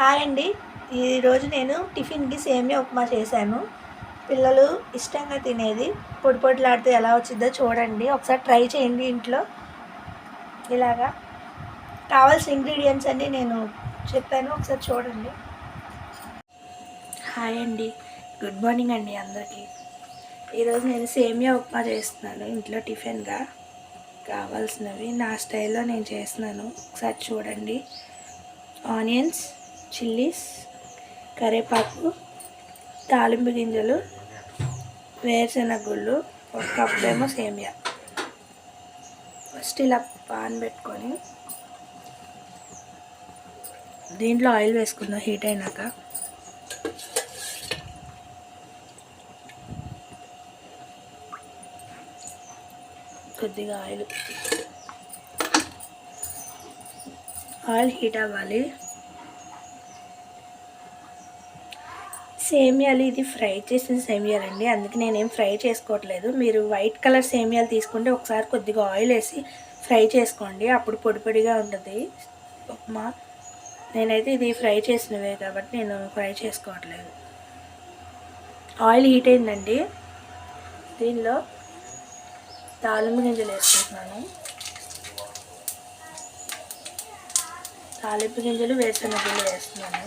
Hi అండి. ఈరోజు నేను టిఫిన్కి సేమియా ఉప్మా చేశాను. పిల్లలు ఇష్టంగా తినేది. పొడి పొడిలాడితే ఎలా వచ్చిందో చూడండి. ఒకసారి ట్రై చేయండి ఇంట్లో. ఇలాగా కావాల్సిన ఇంగ్రీడియంట్స్ అన్నీ నేను చెప్పాను. ఒకసారి చూడండి. హాయ్ అండి. గుడ్ మార్నింగ్ అండి అందరికీ. ఈరోజు నేను సేమియా ఉప్మా చేస్తున్నాను ఇంట్లో టిఫిన్గా. కావాల్సినవి నా స్టైల్లో నేను చేస్తున్నాను. ఒకసారి చూడండి. ఆనియన్స్ చిల్లీస్ కరివేపాకు తాలింపు గింజలు వేరుశెనగ గుళ్ళు ఒక కప్ ఏమో సేమియా. ఫస్ట్ ఇలా పాన్ పెట్టుకొని దీంట్లో ఆయిల్ వేసుకుందాం హీట్ అయినాక. కొద్దిగా ఆయిల్. ఆయిల్ హీట్ అవ్వాలి. సేమియాలు ఇది ఫ్రై చేసిన సేమియాలండి. అందుకే నేనేం ఫ్రై చేసుకోవట్లేదు. మీరు వైట్ కలర్ సేమియాలు తీసుకుంటే ఒకసారి కొద్దిగా ఆయిల్ వేసి ఫ్రై చేసుకోండి. అప్పుడు పొడి పొడిగా ఉంటుంది. ఉప్మా. నేనైతే ఇది ఫ్రై చేసినవే కాబట్టి నేను ఫ్రై చేసుకోవట్లేదు. ఆయిల్ హీట్ అయిందండి. దీనిలో తాలింపు గింజలు వేసుకుంటున్నాను. తాలింపు గింజలు వేరుశనగలు వేస్తున్నాను.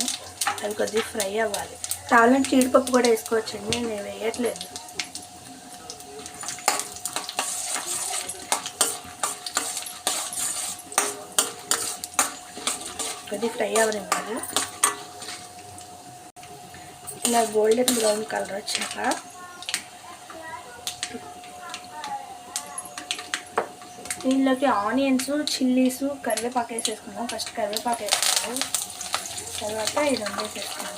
అవి కొద్దిగా ఫ్రై అవ్వాలి. కావాలంటే జీడిపప్పు కూడా వేసుకోవచ్చండి. నేను వేయట్లేదు. కొద్ది ఫ్రై అవ్వనివ్వాలి ఇలా గోల్డెన్ బ్రౌన్ కలర్ వచ్చాక దీనిలోకి ఆనియన్స్ చిల్లీస్ కరివేపాకు వేసేసుకున్నాం ఫస్ట్ కరివేపాకు వేసుకున్నాం తర్వాత ఇది వండేసేసుకున్నాం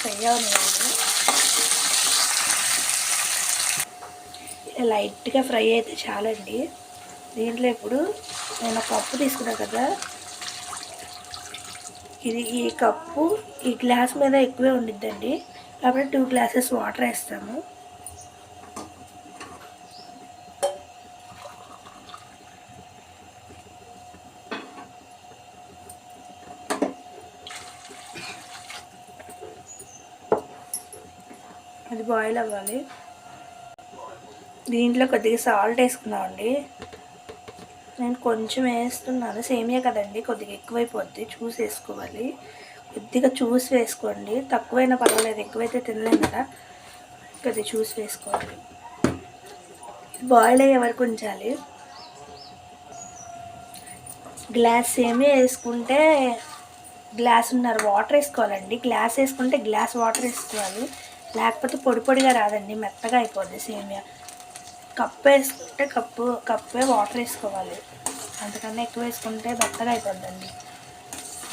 ఫ్రై అవ్వనివ్వండి ఇలా లైట్గా ఫ్రై అయితే చాలండి. దీంట్లో ఇప్పుడు నేను కప్పు తీసుకున్నా కదా ఇది ఈ కప్పు ఈ గ్లాస్ మీద ఎక్కువే ఉండిద్దండి. కాబట్టి టూ గ్లాసెస్ వాటర్ వేస్తాము. అది బాయిల్ అవ్వాలి. దీంట్లో కొద్దిగా సాల్ట్ వేసుకున్నామండి నేను కొంచెం వేస్తున్నాను. సేమియా కదండి కొద్దిగా ఎక్కువైపోద్ది. చూసి వేసుకోవాలి. కొద్దిగా చూసి వేసుకోండి. తక్కువైనా పర్వాలేదు ఎక్కువైతే తినలేం కదా. కొద్దిగా చూసి వేసుకోవాలి. బాయిల్ అయ్యే వరకు ఉంచాలి. గ్లాస్ సేమియా వేసుకుంటే గ్లాస్ ఉన్నారు. వాటర్ వేసుకోవాలండి. గ్లాస్ వేసుకుంటే గ్లాస్ వాటర్ వేసుకోవాలి. లేకపోతే పొడి పొడిగా రాదండి మెత్తగా అయిపోద్ది సేమియా. కప్పు వేసుకుంటే కప్పు కప్పే వాటర్ వేసుకోవాలి. అంతకన్నా ఎక్కువ వేసుకుంటే మెత్తగా అయిపోద్దండి.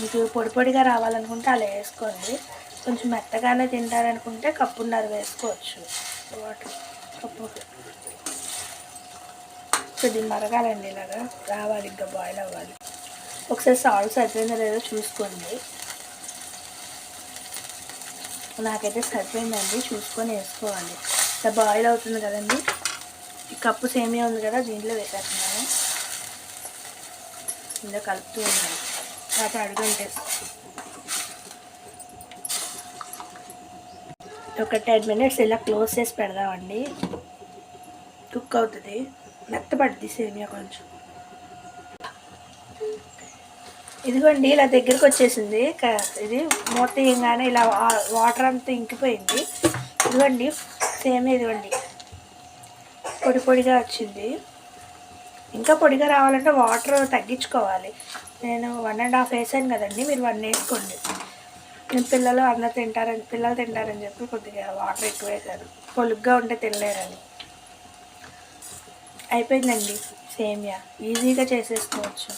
మీకు పొడి పొడిగా రావాలనుకుంటే అలా వేసుకోండి. కొంచెం మెత్తగానే తింటారనుకుంటే కప్పున్నర వేసుకోవచ్చు. Water cup. కొద్ది మరగాలండి ఇలాగా. రావాలి ఇంకా బాయిల్ అవ్వాలి. ఒకసారి సాల్ట్ సరిపోయిందో లేదో చూసుకోండి. నాకైతే సరిపోయిందండి. చూసుకొని వేసుకోవాలి. ఇలా బాయిల్ అవుతుంది కదండి. ఈ కప్పు సేమియా ఉంది కదా దీంట్లో వేసేస్తున్నాను. ఇందులో కలుపుతూ ఉన్నాను తర్వాత అడుగుంటే. ఒక టెన్ మినిట్స్ ఇలా క్లోజ్ చేసి పెడదామండి. కుక్ అవుతుంది. మెత్తపడుద్ది సేమియా కొంచెం. ఇదిగోండి ఇలా దగ్గరికి వచ్చేసింది. ఇది మూత తీయగానే ఇలా వాటర్ అంతా ఇంకిపోయింది. ఇదిగోండి సేమ్ ఇదిగోండి. పొడి పొడిగా వచ్చింది. ఇంకా పొడిగా రావాలంటే వాటర్ తగ్గించుకోవాలి. నేను వన్ అండ్ హాఫ్ వేసాను కదండి మీరు వన్ వేసుకోండి. నేను పిల్లలు అందరు తింటారని పిల్లలు తింటారని చెప్పి కొద్దిగా వాటర్ ఎక్కువ వేశాను పొలుగ్గా ఉంటే తినలేరని. అయిపోయిందండి సేమియా. ఈజీగా చేసేసుకోవచ్చు.